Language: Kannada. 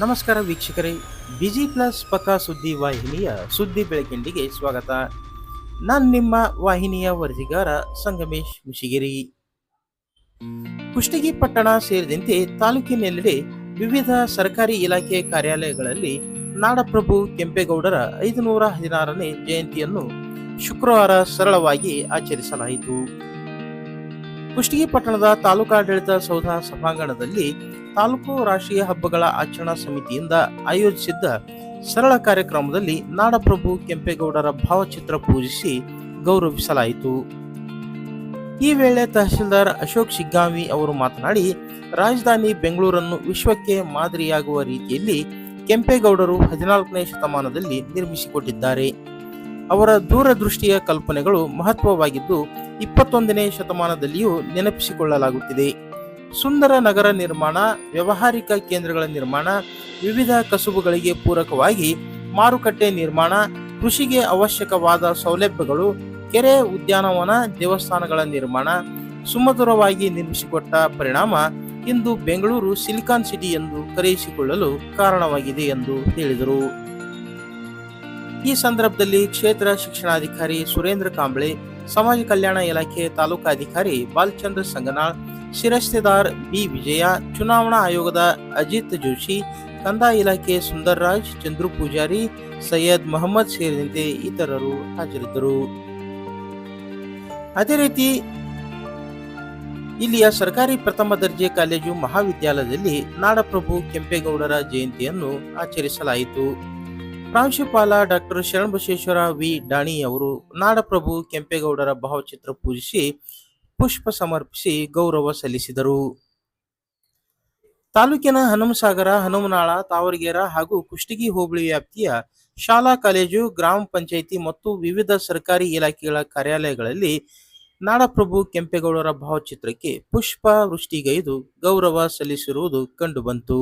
ನಮಸ್ಕಾರ ವೀಕ್ಷಕರೇ, ಬಿಜಿ ಪ್ಲಸ್ ಪಕ್ಕ ಸುದ್ದಿ ವಾಹಿನಿಯ ಸುದ್ದಿ ಬೆಳಕಿಂಡಿಗೆ ಸ್ವಾಗತ. ನಾನು ನಿಮ್ಮ ವಾಹಿನಿಯ ವರದಿಗಾರ ಸಂಗಮೇಶ್ ಮುಷಿಗಿರಿ. ಕುಷ್ಟಗಿ ಪಟ್ಟಣ ಸೇರಿದಂತೆ ತಾಲೂಕಿನೆಲ್ಲೆಡೆ ವಿವಿಧ ಸರ್ಕಾರಿ ಇಲಾಖೆ ಕಾರ್ಯಾಲಯಗಳಲ್ಲಿ ನಾಡಪ್ರಭು ಕೆಂಪೇಗೌಡರ ಐದುನೂರ ಹದಿನಾರನೇ ಜಯಂತಿಯನ್ನು ಶುಕ್ರವಾರ ಸರಳವಾಗಿ ಆಚರಿಸಲಾಯಿತು. ಕುಷ್ಟಗಿ ಪಟ್ಟಣದ ತಾಲೂಕಾಡಳಿತ ಸೌಧ ಸಭಾಂಗಣದಲ್ಲಿ ತಾಲೂಕು ರಾಷ್ಟ್ರೀಯ ಹಬ್ಬಗಳ ಆಚರಣಾ ಸಮಿತಿಯಿಂದ ಆಯೋಜಿಸಿದ್ದ ಸರಳ ಕಾರ್ಯಕ್ರಮದಲ್ಲಿ ನಾಡಪ್ರಭು ಕೆಂಪೇಗೌಡರ ಭಾವಚಿತ್ರ ಪೂಜಿಸಿ ಗೌರವಿಸಲಾಯಿತು. ಈ ವೇಳೆ ತಹಸೀಲ್ದಾರ್ ಅಶೋಕ್ ಶಿಗ್ಗಾವಿ ಅವರು ಮಾತನಾಡಿ, ರಾಜಧಾನಿ ಬೆಂಗಳೂರನ್ನು ವಿಶ್ವಕ್ಕೆ ಮಾದರಿಯಾಗುವ ರೀತಿಯಲ್ಲಿ ಕೆಂಪೇಗೌಡರು ಹದಿನಾಲ್ಕನೇ ಶತಮಾನದಲ್ಲಿ ನಿರ್ಮಿಸಿಕೊಟ್ಟಿದ್ದಾರೆ. ಅವರ ದೂರದೃಷ್ಟಿಯ ಕಲ್ಪನೆಗಳು ಮಹತ್ವವಾಗಿದ್ದು, ಇಪ್ಪತ್ತೊಂದನೇ ಶತಮಾನದಲ್ಲಿಯೂ ನೆನಪಿಸಿಕೊಳ್ಳಲಾಗುತ್ತಿದೆ. ಸುಂದರ ನಗರ ನಿರ್ಮಾಣ, ವ್ಯಾವಹಾರಿಕ ಕೇಂದ್ರಗಳ ನಿರ್ಮಾಣ, ವಿವಿಧ ಕಸುಬುಗಳಿಗೆ ಪೂರಕವಾಗಿ ಮಾರುಕಟ್ಟೆ ನಿರ್ಮಾಣ, ಕೃಷಿಗೆ ಅವಶ್ಯಕವಾದ ಸೌಲಭ್ಯಗಳು, ಕೆರೆ, ಉದ್ಯಾನವನ, ದೇವಸ್ಥಾನಗಳ ನಿರ್ಮಾಣ, ಸುಮಧುರವಾಗಿ ನಿರ್ಮಿಸಿಕೊಟ್ಟ ಪರಿಣಾಮ ಇಂದು ಬೆಂಗಳೂರು ಸಿಲಿಕಾನ್ ಸಿಟಿ ಎಂದು ಕರೆಯಿಸಿಕೊಳ್ಳಲು ಕಾರಣವಾಗಿದೆ ಎಂದು ಹೇಳಿದರು. ಈ ಸಂದರ್ಭದಲ್ಲಿ ಕ್ಷೇತ್ರ ಶಿಕ್ಷಣಾಧಿಕಾರಿ ಸುರೇಂದ್ರ ಕಾಂಬ್ಳೆ, ಸಮಾಜ ಕಲ್ಯಾಣ ಇಲಾಖೆ ತಾಲೂಕಾಧಿಕಾರಿ ಬಾಲಚಂದ್ರ ಸಂಗನಾಳ್, ಶಿರಸ್ತೆದಾರ್ ಬಿ ವಿಜಯ, ಚುನಾವಣಾ ಆಯೋಗದ ಅಜಿತ್ ಜೋಶಿ, ಕಂದಾಯ ಇಲಾಖೆ ಸುಂದರ್ರಾಜ್, ಚಂದ್ರು ಪೂಜಾರಿ, ಸೈಯದ್ ಮೊಹಮ್ಮದ್ ಸೇರಿದಂತೆ ಇತರರು ಹಾಜರಿದ್ದರು. ಅದೇ ರೀತಿ ಇಲ್ಲಿಯ ಸರ್ಕಾರಿ ಪ್ರಥಮ ದರ್ಜೆ ಕಾಲೇಜು ಮಹಾವಿದ್ಯಾಲಯದಲ್ಲಿ ನಾಡಪ್ರಭು ಕೆಂಪೇಗೌಡರ ಜಯಂತಿಯನ್ನು ಆಚರಿಸಲಾಯಿತು. ಪ್ರಾಂಶುಪಾಲ ಡಾಕ್ಟರ್ ಶರಣಬಸವೇಶ್ವರ ವಿ. ಡಾಣಿ ಅವರು ನಾಡಪ್ರಭು ಕೆಂಪೇಗೌಡರ ಭಾವಚಿತ್ರ ಪೂಜಿಸಿ ಪುಷ್ಪ ಸಮರ್ಪಿಸಿ ಗೌರವ ಸಲ್ಲಿಸಿದರು. ತಾಲೂಕಿನ ಹನುಮಸಾಗರ, ಹನುಮನಾಳ, ತಾವರಗೇರ ಹಾಗೂ ಕುಷ್ಟಗಿ ಹೋಬಳಿ ವ್ಯಾಪ್ತಿಯ ಶಾಲಾ, ಕಾಲೇಜು, ಗ್ರಾಮ ಪಂಚಾಯಿತಿ ಮತ್ತು ವಿವಿಧ ಸರ್ಕಾರಿ ಇಲಾಖೆಗಳ ಕಾರ್ಯಾಲಯಗಳಲ್ಲಿ ನಾಡಪ್ರಭು ಕೆಂಪೇಗೌಡರ ಭಾವಚಿತ್ರಕ್ಕೆ ಪುಷ್ಪ ವೃಷ್ಟಿಗೈದು ಗೌರವ ಸಲ್ಲಿಸಿರುವುದು ಕಂಡುಬಂತು.